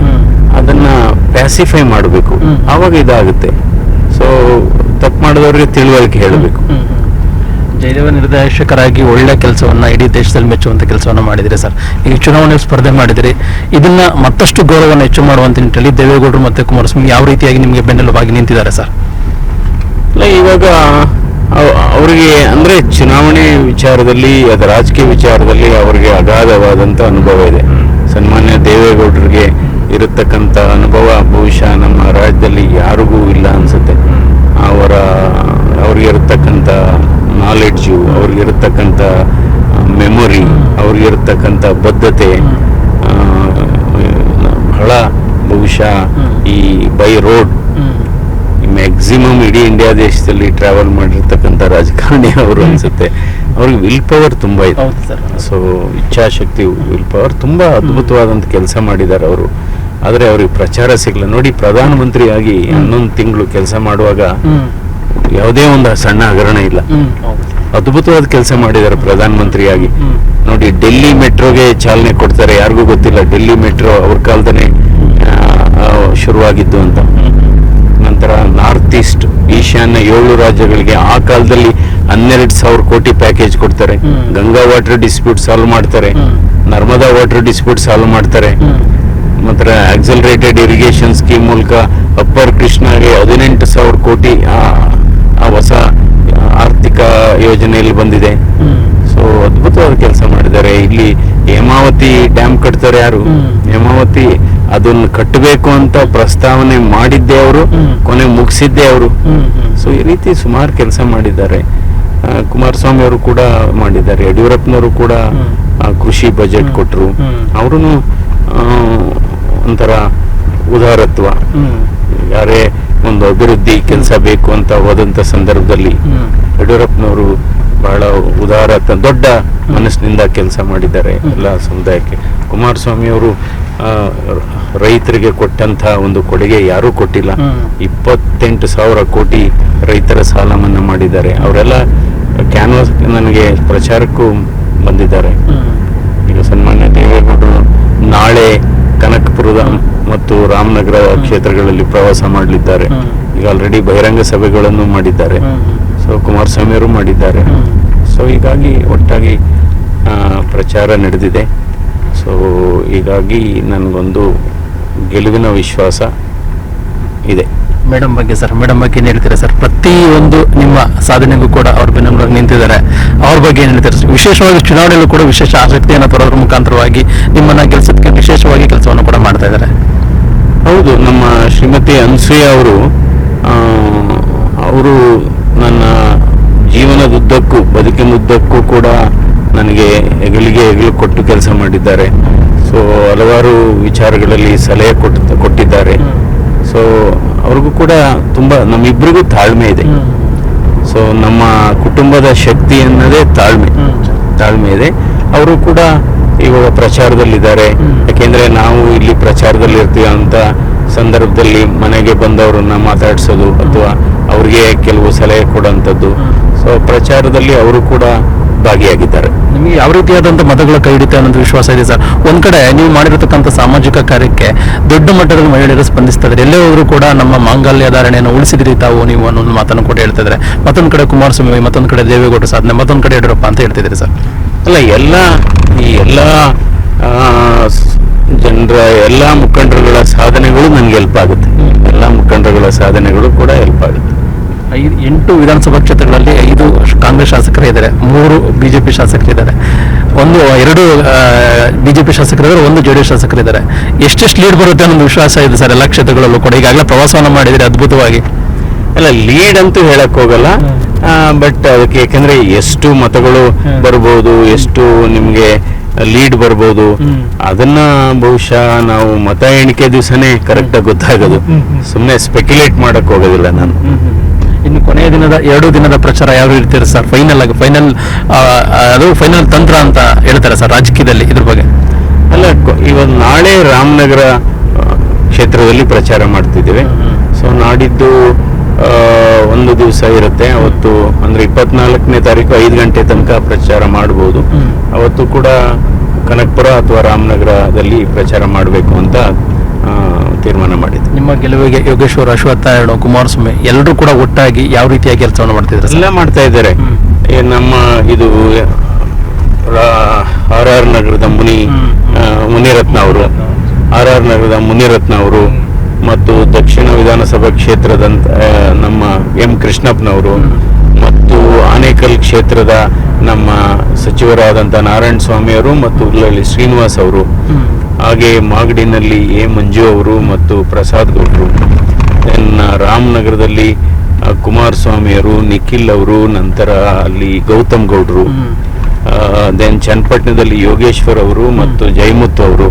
ಅದನ್ನ ಪ್ಯಾಸಿಫೈ ಮಾಡಬೇಕು. ಆವಾಗ ಇದಾಗುತ್ತೆ. ಸೊ ತಪ್ಪು ಮಾಡಿದವ್ರಿಗೆ ತಿಳುವಳಿಕೆ ಹೇಳಬೇಕು. ಜಯದೇವ ನಿರ್ದೇಶಕರಾಗಿ ಒಳ್ಳೆ ಕೆಲಸವನ್ನ ಇಡೀ ದೇಶದಲ್ಲಿ ಮೆಚ್ಚುವಂತ ಕೆಲಸವನ್ನು ಮಾಡಿದಿರಿ ಸರ್. ಈಗ ಚುನಾವಣೆ ಸ್ಪರ್ಧೆ ಮಾಡಿದಿರಿ. ಇದನ್ನ ಮತ್ತಷ್ಟು ಗೌರವವನ್ನು ಹೆಚ್ಚು ಮಾಡುವಂತ ನಿಟ್ಟಲ್ಲಿ ದೇವೇಗೌಡರು ಮತ್ತೆ ಕುಮಾರಸ್ವಾಮಿ ಯಾವ ರೀತಿಯಾಗಿ ನಿಮಗೆ ಬೆನ್ನೆಲುಬಾಗಿ ನಿಂತಿದ್ದಾರೆ ಸರ್? ಇಲ್ಲ, ಇವಾಗ ಅವರಿಗೆ ಅಂದ್ರೆ ಚುನಾವಣೆ ವಿಚಾರದಲ್ಲಿ ಅದು ರಾಜಕೀಯ ವಿಚಾರದಲ್ಲಿ ಅವರಿಗೆ ಅಗಾಧವಾದಂತ ಅನುಭವ ಇದೆ. ಸನ್ಮಾನ್ಯ ದೇವೇಗೌಡರಿಗೆ ಇರತಕ್ಕಂತ ಅನುಭವ, ಬಹುಶಃ ನಮ್ಮ ರಾಜ್ಯದಲ್ಲಿ ಯಾರಿಗೂ ಇಲ್ಲ ಅನ್ಸುತ್ತೆ. ಅವರ, ಅವ್ರಿಗೆ ಇರತಕ್ಕಂತ ನಾಲೆಡ್ಜು ಅವ್ರಿಗಿರ್ತಕ್ಕಂಥ ಮೆಮೊರಿ ಅವ್ರಿಗಿರ್ತಕ್ಕಂಥ ಇರತಕ್ಕಂತ ಬದ್ಧತೆ ಬಹಳ ಬಹುಶಃ ಈ ಬೈ ರೋಡ್ ಮ್ಯಾಕ್ಸಿಮಮ್ ಇಡೀ ಇಂಡಿಯಾ ದೇಶದಲ್ಲಿ ಟ್ರಾವೆಲ್ ಮಾಡಿರ್ತಕ್ಕಂಥ ರಾಜಕಾರಣಿ ಅವರು ಅನ್ಸುತ್ತೆ. ಅವ್ರಿಗೆ ವಿಲ್ ಪವರ್ ತುಂಬ ಇದೆ. ಸೊ ಇಚ್ಛಾಶಕ್ತಿ ವಿಲ್ ಪವರ್ ತುಂಬ ಅದ್ಭುತವಾದಂಥ ಕೆಲಸ ಮಾಡಿದ್ದಾರೆ ಅವರು. ಆದರೆ ಅವ್ರಿಗೆ ಪ್ರಚಾರ ಸಿಗಲ್ಲ ನೋಡಿ ಪ್ರಧಾನಮಂತ್ರಿಯಾಗಿ ಹನ್ನೊಂದು ತಿಂಗಳು ಕೆಲಸ ಮಾಡುವಾಗ ಯಾವುದೇ ಒಂದು ಸಣ್ಣ ಹಗರಣ ಇಲ್ಲ. ಅದ್ಭುತವಾದ ಕೆಲಸ ಮಾಡಿದ್ದಾರೆ ಪ್ರಧಾನಮಂತ್ರಿಯಾಗಿ. ಮಂತ್ರಿಯಾಗಿ ನೋಡಿ, ಡೆಲ್ಲಿ ಮೆಟ್ರೋಗೆ ಚಾಲನೆ ಕೊಡ್ತಾರೆ, ಯಾರಿಗೂ ಗೊತ್ತಿಲ್ಲ, ಡೆಲ್ಲಿ ಮೆಟ್ರೋ ಅವ್ರ ಕಾಲದನೇ ಶುರುವಾಗಿದ್ದು ಅಂತ. ನಂತರ ನಾರ್ತ್ ಈಸ್ಟ್, ಈಶಾನ್ಯ ಏಳು ರಾಜ್ಯಗಳಿಗೆ ಆ ಕಾಲದಲ್ಲಿ ಹನ್ನೆರಡು ಸಾವಿರ ಕೋಟಿ ಪ್ಯಾಕೇಜ್ ಕೊಡ್ತಾರೆ. ಗಂಗಾ ವಾಟರ್ ಡಿಸ್ಪ್ಯೂಟ್ ಸಾಲ್ವ್ ಮಾಡ್ತಾರೆ. ನರ್ಮದಾ ವಾಟರ್ ಡಿಸ್ಪ್ಯೂಟ್ ಸಾಲ್ವ್ ಮಾಡ್ತಾರೆ. ಮತ್ತೆ ಆಕ್ಸಲರೇಟೆಡ್ ಇರಿಗೇಷನ್ ಸ್ಕೀಮ್ ಮೂಲಕ ಅಪ್ಪರ್ ಕೃಷ್ಣಾಗೆ ಹದಿನೆಂಟು ಸಾವಿರ ಕೋಟಿ ಯೋಜನೆಯಲ್ಲಿ ಬಂದಿದೆ ಸೊ ಅದ್ಭುತವಾದ ಕೆಲಸ ಮಾಡಿದ್ದಾರೆ ಇಲ್ಲಿ ಹೇಮಾವತಿ ಡ್ಯಾಮ್ ಕಟ್ತಾರೆ ಯಾರು ಹ್ಮ್. ಹೇಮಾವತಿ ಅದನ್ನ ಕಟ್ಟಬೇಕು ಅಂತ ಪ್ರಸ್ತಾವನೆ ಮಾಡಿದ್ದೆ ಅವರು. ಕೊನೆ ಮುಗಿಸಿದ್ದೆ ಅವರು ಸೊ ಈ ರೀತಿ ಸುಮಾರು ಕೆಲಸ ಮಾಡಿದ್ದಾರೆ ಕುಮಾರಸ್ವಾಮಿ ಅವರು ಕೂಡ ಮಾಡಿದ್ದಾರೆ ಯಡಿಯೂರಪ್ಪನವರು ಕೂಡ ಕೃಷಿ ಬಜೆಟ್. ಕೊಟ್ಟರು. ಅವರು ಒಂಥರ ಉದಾರತ್ವ ಯಾರೇ ಒಂದು ಅಭಿವೃದ್ಧಿ ಕೆಲಸ ಬೇಕು ಅಂತ ಹೋದಂತ ಸಂದರ್ಭದಲ್ಲಿ ಯಡಿಯೂರಪ್ಪನವರು ಬಹಳ ಉದಾರ ದೊಡ್ಡ ಮನಸ್ಸಿನಿಂದ ಕೆಲಸ ಮಾಡಿದ್ದಾರೆ ಎಲ್ಲ ಸಮುದಾಯಕ್ಕೆ. ಕುಮಾರಸ್ವಾಮಿ ಅವರು ರೈತರಿಗೆ ಕೊಟ್ಟಂತ ಒಂದು ಕೊಡುಗೆ ಯಾರೂ ಕೊಟ್ಟಿಲ್ಲ. ಇಪ್ಪತ್ತೆಂಟು ಸಾವಿರ ಕೋಟಿ ರೈತರ ಸಾಲ ಮನ್ನಾ ಮಾಡಿದ್ದಾರೆ. ಅವರೆಲ್ಲ ಕ್ಯಾನ್ವಾಸ್ ನನಗೆ ಪ್ರಚಾರಕ್ಕೂ ಬಂದಿದ್ದಾರೆ. ಈಗ ಸನ್ಮಾನ್ಯ ದೇವೇಗೌಡರು ನಾಳೆ ಕನಕಪುರದ ಮತ್ತು ರಾಮನಗರ ಕ್ಷೇತ್ರಗಳಲ್ಲಿ ಪ್ರವಾಸ ಮಾಡಲಿದ್ದಾರೆ. ಈಗ ಆಲ್ರೆಡಿ ಬಹಿರಂಗ ಸಭೆಗಳನ್ನು ಮಾಡಿದ್ದಾರೆ. ಸೊ ಕುಮಾರಸ್ವಾಮಿ ಅವರು ಮಾಡಿದ್ದಾರೆ. ಸೊ ಹೀಗಾಗಿ ಒಟ್ಟಾಗಿ ಪ್ರಚಾರ ನಡೆದಿದೆ. ಸೊ ಹೀಗಾಗಿ ನನಗೊಂದು ಗೆಲುವಿನ ವಿಶ್ವಾಸ ಇದೆ. ಮೇಡಮ್ ಬಗ್ಗೆ ಸರ್, ಮೇಡಮ್ ಬಗ್ಗೆ ಏನು ಹೇಳ್ತೀರಾ ಸರ್? ಪ್ರತಿ ಒಂದು ನಿಮ್ಮ ಸಾಧನೆಗೂ ಕೂಡ ಅವ್ರ ಬೆನ್ನೆಲುಬಾಗಿ ನಿಂತಿದ್ದಾರೆ. ಅವ್ರ ಬಗ್ಗೆ ಏನು ಹೇಳ್ತೀರಾ ಸರ್? ವಿಶೇಷವಾಗಿ ಚುನಾವಣೆಯಲ್ಲೂ ಕೂಡ ವಿಶೇಷ ಆಸಕ್ತಿಯನ್ನು ತರೋದ್ರ ಮುಖಾಂತರವಾಗಿ ನಿಮ್ಮನ್ನ ಕೆಲಸಕ್ಕೆ ವಿಶೇಷವಾಗಿ ಕೆಲಸವನ್ನು ಕೂಡ ಮಾಡ್ತಾ ಇದ್ದಾರೆ. ಹೌದು, ನಮ್ಮ ಶ್ರೀಮತಿ ಅನ್ಸೂಯ ಅವರು ಅವರು ನನ್ನ ಜೀವನದುದ್ದಕ್ಕೂ ಬದುಕಿನುದ್ದಕ್ಕೂ ಕೂಡ ನನಗೆ ಹೆಗಲಿಗೆ ಹೆಗಲು ಕೊಟ್ಟು ಕೆಲಸ ಮಾಡಿದ್ದಾರೆ. ಸೊ ಹಲವಾರು ವಿಚಾರಗಳಲ್ಲಿ ಸಲಹೆ ಕೊಟ್ಟು, ಕೊಟ್ಟಿದ್ದಾರೆ. ಸೊ ಅವ್ರಿಗೂ ಕೂಡ ತುಂಬ ನಮ್ಮಿಬ್ಬರಿಗೂ ತಾಳ್ಮೆ ಇದೆ. ಸೊ ನಮ್ಮ ಕುಟುಂಬದ ಶಕ್ತಿ ಅನ್ನೋದೇ ತಾಳ್ಮೆ. ತಾಳ್ಮೆ ಇದೆ. ಅವರು ಕೂಡ ಇವಾಗ ಪ್ರಚಾರದಲ್ಲಿದ್ದಾರೆ. ಯಾಕೆಂದ್ರೆ ನಾವು ಇಲ್ಲಿ ಪ್ರಚಾರದಲ್ಲಿ ಇರ್ತೀವಿ ಅಂತ ಸಂದರ್ಭದಲ್ಲಿ ಮನೆಗೆ ಬಂದವರನ್ನ ಮಾತಾಡಿಸೋದು ಅಥವಾ ಅವ್ರಿಗೆ ಕೆಲವು ಸಲಹೆ ಕೊಡುವಂಥದ್ದು ಸೊ ಪ್ರಚಾರದಲ್ಲಿ ಅವರು ಕೂಡ ಭಾಗಿಯಾಗಿದ್ದಾರೆ. ನಿಮಗೆ ಯಾವ ರೀತಿಯಾದಂಥ ಮತಗಳ ಕೈ ಹಿಡಿತ ಅನ್ನೋದು ವಿಶ್ವಾಸ ಇದೆ ಸರ್? ಒಂದ್ ಕಡೆ ನೀವು ಮಾಡಿರತಕ್ಕಂಥ ಸಾಮಾಜಿಕ ಕಾರ್ಯಕ್ಕೆ ದೊಡ್ಡ ಮಟ್ಟದಲ್ಲಿ ಮಹಿಳೆಯರು ಸ್ಪಂದಿಸ್ತಾ ಇದ್ದಾರೆ. ಎಲ್ಲೇ ಹೋದ್ರು ಕೂಡ ನಮ್ಮ ಮಾಂಗಲ್ಯ ಧಾರಣೆಯನ್ನು ಉಳಿಸಿದ್ರಿ ತಾವು ನೀವು ಅನ್ನೋ ಒಂದು ಮಾತನ್ನು ಕೂಡ ಹೇಳ್ತಾ ಇದ್ದಾರೆ. ಮತ್ತೊಂದ್ ಕಡೆ ಕುಮಾರಸ್ವಾಮಿ ಮತ್ತೊಂದ್ ಕಡೆ ದೇವೇಗೌಡ ಸಾಧನೆ ಮತ್ತೊಂದ್ ಕಡೆ ಯಡಿಯೂರಪ್ಪ ಅಂತ ಹೇಳ್ತಿದ್ರಿ ಸರ್? ಅಲ್ಲ ಎಲ್ಲ ಈ ಎಲ್ಲ ಜನರ ಎಲ್ಲ ಮುಖಂಡರುಗಳ ಸಾಧನೆಗಳು ನನಗೆ ಹೆಲ್ಪ್ ಆಗುತ್ತೆ. ಎಲ್ಲ ಮುಖಂಡರುಗಳ ಸಾಧನೆಗಳು ಕೂಡ ಹೆಲ್ಪ್ ಆಗುತ್ತೆ. ಐದು ಎಂಟು ವಿಧಾನಸಭಾ ಕ್ಷೇತ್ರಗಳಲ್ಲಿ ಐದು ಕಾಂಗ್ರೆಸ್ ಶಾಸಕರಿದ್ದಾರೆ ಮೂರು ಬಿ ಜೆ ಪಿ ಶಾಸಕರಿದ್ದಾರೆ. ಒಂದು ಎರಡು ಬಿಜೆಪಿ ಶಾಸಕರಿದ್ದಾರೆ ಒಂದು ಜೆ ಡಿ ಎಸ್ ಶಾಸಕರಿದ್ದಾರೆ. ಎಷ್ಟೆಷ್ಟು ಲೀಡ್ ಬರುತ್ತೆ ಅನ್ನೋ ವಿಶ್ವಾಸ ಇದೆ ಸರ್ ಎಲ್ಲ ಕ್ಷೇತ್ರಗಳಲ್ಲೂ ಕೂಡ. ಈಗಾಗಲೇ ಪ್ರವಾಸವನ್ನು ಮಾಡಿದರೆ ಅದ್ಭುತವಾಗಿ. ಅಲ್ಲ ಲೀಡ್ ಅಂತೂ ಹೇಳಕ್ ಹೋಗಲ್ಲ. ಬಟ್ ಅದಕ್ಕೆ ಯಾಕಂದ್ರೆ ಎಷ್ಟು ಮತಗಳು. ಬರ್ಬೋದು ಎಷ್ಟು ನಿಮ್ಗೆ ಲೀಡ್ ಬರ್ಬೋದು ಅದನ್ನ ಬಹುಶಃ ನಾವು ಮತ ಎಣಿಕೆ ದಿವಸನೇ ಕರೆಕ್ಟ್ ಆಗಿ ಗೊತ್ತಾಗೋದು. ಸುಮ್ಮನೆ ಸ್ಪೆಕ್ಯುಲೇಟ್ ಮಾಡಕ್ ಹೋಗೋದಿಲ್ಲ ನಾನು. ಇನ್ನು ಕೊನೆಯ ದಿನದ ಎರಡು ದಿನದ ಪ್ರಚಾರ ಯಾವ ರೀತಿ ಇರುತ್ತೆ ಸರ್? ಫೈನಲ್ ಆಗಿ ಫೈನಲ್ ಅದು ಫೈನಲ್ ತಂತ್ರ ಅಂತ ಹೇಳ್ತಾರೆ ಸರ್ ರಾಜಕೀಯದಲ್ಲಿ ಇದ್ರ ಬಗ್ಗೆ? ಅಲ್ಲ ಇವತ್ತು ಇವಾಗ ನಾಳೆ ರಾಮನಗರ ಕ್ಷೇತ್ರದಲ್ಲಿ ಪ್ರಚಾರ ಮಾಡ್ತಿದ್ದೇವೆ. ಸೊ ನಾಡಿದ್ದು ಒಂದು ದಿವಸ ಇರುತ್ತೆ. ಅವತ್ತು ಅಂದ್ರೆ ಇಪ್ಪತ್ನಾಲ್ಕನೇ ತಾರೀಕು ಐದು ಗಂಟೆ ತನಕ ಪ್ರಚಾರ ಮಾಡಬಹುದು ಅವತ್ತು ಕೂಡ ಕನಕಪುರ ಅಥವಾ ರಾಮನಗರದಲ್ಲಿ ಪ್ರಚಾರ ಮಾಡಬೇಕು ಅಂತ ತೀರ್ಮಾನ ಮಾಡಿದ್ದು. ನಿಮ್ಮ ಗೆಲುವಿಗೆ ಯೋಗೇಶ್ವರ ಅಶ್ವತ್ಥ ಕುಮಾರಸ್ವಾಮಿ ಎಲ್ಲರೂ ಕೂಡ ಒಟ್ಟಾಗಿ ಯಾವ ರೀತಿಯಾಗಿ ಕೆಲಸವನ್ನು ಮಾಡ್ತಿದ್ದಾರೆ ಎಲ್ಲ ಮಾಡ್ತಾ ಇದ್ದಾರೆ. ನಮ್ಮ ಇದು ಆರ್ ಆರ್ ನಗರದ ಮುನಿ ಮುನಿರತ್ನ ಅವರು. ಆರ್ ಆರ್ ನಗರದ ಮುನಿರತ್ನ ಅವರು ಮತ್ತು ದಕ್ಷಿಣ ವಿಧಾನಸಭಾ ಕ್ಷೇತ್ರದಂತ ಆ, ನಮ್ಮ ಎಂ ಕೃಷ್ಣಪ್ಪನವರು ಮತ್ತು ಆನೇಕಲ್ ಕ್ಷೇತ್ರದ ನಮ್ಮ ಸಚಿವರಾದಂಥ ನಾರಾಯಣ ಸ್ವಾಮಿ ಅವರು ಮತ್ತು ಶ್ರೀನಿವಾಸ್ ಅವರು. ಹಾಗೆ ಮಾಗಡಿನಲ್ಲಿ ಎ. ಮಂಜು ಅವರು ಮತ್ತು ಪ್ರಸಾದ್ ಗೌಡರು. ರಾಮನಗರದಲ್ಲಿ ಕುಮಾರಸ್ವಾಮಿಯವರು ನಿಖಿಲ್ ಅವರು ನಂತರ ಅಲ್ಲಿ ಗೌತಮ್ ಗೌಡರು. ದೆನ್ ಚನ್ನಪಟ್ಟಣದಲ್ಲಿ ಯೋಗೇಶ್ವರ್ ಅವರು ಮತ್ತು ಜಯಮುತ್ತು ಅವರು.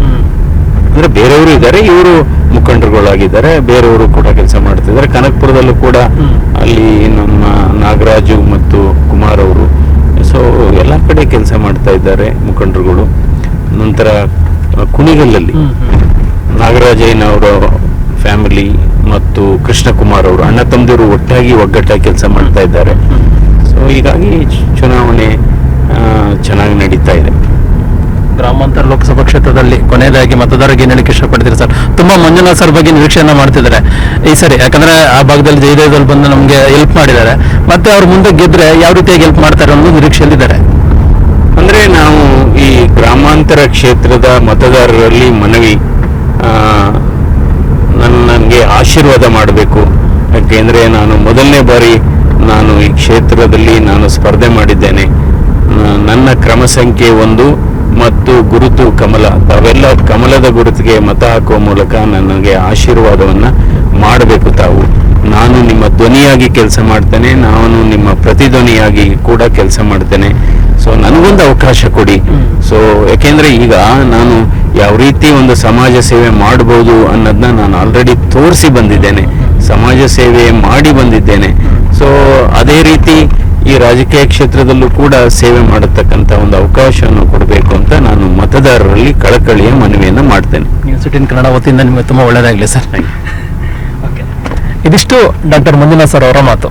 ಅಂದ್ರೆ ಬೇರೆಯವರು ಇದ್ದಾರೆ ಇವರು ಮುಖಂಡರುಗಳಾಗಿದ್ದಾರೆ ಬೇರೆಯವರು ಕೂಡ ಕೆಲಸ ಮಾಡ್ತಿದ್ದಾರೆ. ಕನಕಪುರದಲ್ಲೂ ಕೂಡ ಅಲ್ಲಿ ನಮ್ಮ ನಾಗರಾಜು ಮತ್ತು ಕುಮಾರ್ ಅವರು. ಸೊ ಎಲ್ಲ ಕಡೆ ಕೆಲಸ ಮಾಡ್ತಾ ಇದ್ದಾರೆ ಮುಖಂಡರುಗಳು. ನಂತರ ಕುಣಿಗಲ್ಲಲ್ಲಿ. ನಾಗರಾಜಯ್ಯನ ಅವರ ನಾಗರಾಜಯ್ಯನವರ ಫ್ಯಾಮಿಲಿ ಮತ್ತು ಕೃಷ್ಣಕುಮಾರ್ ಅವರು ಅಣ್ಣ ತಮ್ಮದಿರು ಒಟ್ಟಾಗಿ ಒಗ್ಗಟ್ಟಾಗಿ ಕೆಲಸ ಮಾಡ್ತಾ ಇದ್ದಾರೆ. ಸೊ ಹೀಗಾಗಿ ಚುನಾವಣೆ ಚೆನ್ನಾಗಿ ನಡೀತಾ ಇದೆ. ಗ್ರಾಮಾಂತರ ಲೋಕಸಭಾ ಕ್ಷೇತ್ರದಲ್ಲಿ ಕೊನೆಯದಾಗಿ ಮತದಾರರಿಗೆ ಏನ್ ಹೇಳಿಕ್ಕೆ ಇಷ್ಟಪಡ್ತೀರಿ ಸರ್? ತುಂಬಾ ಮಂಜುನಾಥ್ ಸರ್ ಬಗ್ಗೆ ನಿರೀಕ್ಷೆಯನ್ನ ಮಾಡ್ತಿದ್ದಾರೆ. ಈ ಸರಿ ಯಾಕಂದ್ರೆ ಆ ಭಾಗದಲ್ಲಿ ಜಯದೇವದಲ್ಲಿ ಬಂದು ನಮಗೆ ಹೆಲ್ಪ್ ಮಾಡಿದ್ದಾರೆ. ಮತ್ತೆ ಅವ್ರು ಮುಂದೆ ಗೆದ್ರೆ ಯಾವ ರೀತಿಯಾಗಿ ಹೆಲ್ಪ್ ಮಾಡ್ತಾರೆ ಅನ್ನೋದು ನಿರೀಕ್ಷೆಯಲ್ಲಿದ್ದಾರೆ. ಅಂದ್ರೆ ನಾವು ಗ್ರಾಮಾಂತರ ಕ್ಷೇತ್ರದ ಮತದಾರರಲ್ಲಿ ಮನವಿ ನನ್ನ ನನಗೆ ಆಶೀರ್ವಾದ ಮಾಡಬೇಕು. ಯಾಕೆಂದರೆ ನಾನು ಮೊದಲನೇ ಬಾರಿ ನಾನು ಈ ಕ್ಷೇತ್ರದಲ್ಲಿ ನಾನು ಸ್ಪರ್ಧೆ ಮಾಡಿದ್ದೇನೆ. ನನ್ನ ಕ್ರಮ ಸಂಖ್ಯೆ ಒಂದು ಮತ್ತು ಗುರುತು ಕಮಲ. ತಾವೆಲ್ಲ ಕಮಲದ ಗುರುತಿಗೆ ಮತ ಹಾಕುವ ಮೂಲಕ ನನಗೆ ಆಶೀರ್ವಾದವನ್ನು ಮಾಡಬೇಕು ತಾವು. ನಾನು ನಿಮ್ಮ ಧ್ವನಿಯಾಗಿ ಕೆಲಸ ಮಾಡ್ತೇನೆ. ನಾನು ನಿಮ್ಮ ಪ್ರತಿಧ್ವನಿಯಾಗಿ ಕೂಡ ಕೆಲಸ ಮಾಡ್ತೇನೆ. ಸೊ ನನಗೊಂದು ಅವಕಾಶ ಕೊಡಿ. ಸೊ ಯಾಕೆಂದ್ರೆ ಈಗ ನಾನು ಯಾವ ರೀತಿ ಒಂದು ಸಮಾಜ ಸೇವೆ ಮಾಡ್ಬೋದು ಅನ್ನೋದನ್ನ ನಾನು ಆಲ್ರೆಡಿ ತೋರಿಸಿ ಬಂದಿದ್ದೇನೆ. ಸಮಾಜ ಸೇವೆ ಮಾಡಿ ಬಂದಿದ್ದೇನೆ. ಸೊ ಅದೇ ರೀತಿ ಈ ರಾಜಕೀಯ ಕ್ಷೇತ್ರದಲ್ಲೂ ಕೂಡ ಸೇವೆ ಮಾಡತಕ್ಕಂತ ಒಂದು ಅವಕಾಶವನ್ನು ಕೊಡಬೇಕು ಅಂತ ನಾನು ಮತದಾರರಲ್ಲಿ ಕಳಕಳಿಯ ಮನವಿಯನ್ನು ಮಾಡ್ತೇನೆ. ಕನ್ನಡ ವತಿಯಿಂದ ನಿಮಗೆ ತುಂಬಾ ಒಳ್ಳೆಯದಾಗಲಿ ಸರ್. ಇದಿಷ್ಟು ಡಾಕ್ಟರ್ ಮಂಜುನಾಥ್ ಸರ್ ಅವರ ಮಾತು.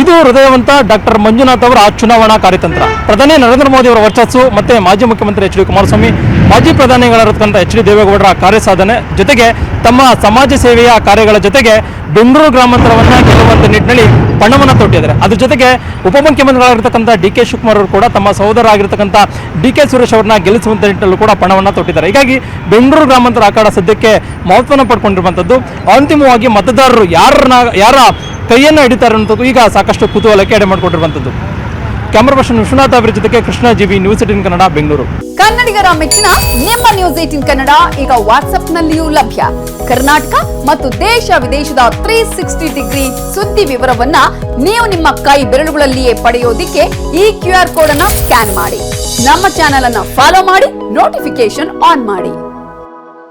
ಇದು ಹೃದಯವಂತ ಡಾಕ್ಟರ್ ಮಂಜುನಾಥ್ ಅವರ ಚುನಾವಣಾ ಕಾರ್ಯತಂತ್ರ. ಪ್ರಧಾನಿ ನರೇಂದ್ರ ಮೋದಿ ಅವರ ವರ್ಚಸ್ಸು ಮತ್ತೆ ಮಾಜಿ ಮುಖ್ಯಮಂತ್ರಿ ಎಚ್ ಡಿ ಕುಮಾರಸ್ವಾಮಿ, ಮಾಜಿ ಪ್ರಧಾನಿಗಳಾಗಿರ್ತಕ್ಕಂಥ ಎಚ್ ಡಿ ದೇವೇಗೌಡರ ಕಾರ್ಯಸಾಧನೆ ಜೊತೆಗೆ ತಮ್ಮ ಸಮಾಜ ಸೇವೆಯ ಕಾರ್ಯಗಳ ಜೊತೆಗೆ ಬೆಂಗಳೂರು ಗ್ರಾಮಾಂತರವನ್ನು ಗೆಲ್ಲುವಂಥ ನಿಟ್ಟಿನಲ್ಲಿ ಪಣವನ್ನು ತೊಟ್ಟಿದ್ದಾರೆ. ಅದ್ರ ಜೊತೆಗೆ ಉಪಮುಖ್ಯಮಂತ್ರಿಗಳಾಗಿರ್ತಕ್ಕಂಥ ಡಿ ಕೆ ಶಿವಕುಮಾರ್ ಅವರು ಕೂಡ ತಮ್ಮ ಸಹೋದರ ಆಗಿರ್ತಕ್ಕಂಥ ಡಿ ಕೆ ಸುರೇಶ್ ಅವರನ್ನ ಗೆಲ್ಲಿಸುವಂತ ನಿಟ್ಟಿನಲ್ಲೂ ಕೂಡ ಪಣವನ್ನು ತೊಟ್ಟಿದ್ದಾರೆ. ಹೀಗಾಗಿ ಬೆಂಗಳೂರು ಗ್ರಾಮಾಂತರ ಅಖಾಡ ಸದ್ಯಕ್ಕೆ ಮಹತ್ವವನ್ನು ಪಡ್ಕೊಂಡಿರುವಂಥದ್ದು ಅಂತಿಮವಾಗಿ ಮತದಾರರು ಯಾರನ್ನ ಯಾರ ಕೈಯನ್ನು ಹಿಡಿತಾರೆ ಅನ್ನೋದು ಈಗ ಸಾಕಷ್ಟು ಕುತೂಹಲಕ್ಕೆ ಎಡೆ ಮಾಡಿಕೊಂಡಿರುವಂಥದ್ದು ಕ್ಯಾಮರಾ ಪರ್ಸನ್ ವಿಶ್ವನಾಥ್ ಅವರ ಜೊತೆಗೆ ಕೃಷ್ಣ ಜಿವಿ ನ್ಯೂಸ್ ಏಟಿನ್ ಕನ್ನಡ, ಬೆಂಗಳೂರು. ಕನ್ನಡಿಗರ ಮೆಚ್ಚಿನ ನಿಮ್ಮ ನ್ಯೂಸ್ ಏಟಿನ್ ಕನ್ನಡ ಈಗ ವಾಟ್ಸ್ಆಪ್ನಲ್ಲಿಯೂ ಲಭ್ಯ. ಕರ್ನಾಟಕ ಮತ್ತು ದೇಶ ವಿದೇಶದ ತ್ರೀ ಸಿಕ್ಸ್ಟಿ ಡಿಗ್ರಿ ಸುದ್ದಿ ವಿವರವನ್ನ ನೀವು ನಿಮ್ಮ ಕೈ ಬೆರಳುಗಳಲ್ಲಿಯೇ ಪಡೆಯೋದಿಕ್ಕೆ ಈ ಕ್ಯೂ ಆರ್ ಕೋಡ್ ಅನ್ನ ಸ್ಕ್ಯಾನ್ ಮಾಡಿ. ನಮ್ಮ ಚಾನೆಲ್ ಅನ್ನ ಫಾಲೋ ಮಾಡಿ ನೋಟಿಫಿಕೇಶನ್ ಆನ್ ಮಾಡಿ.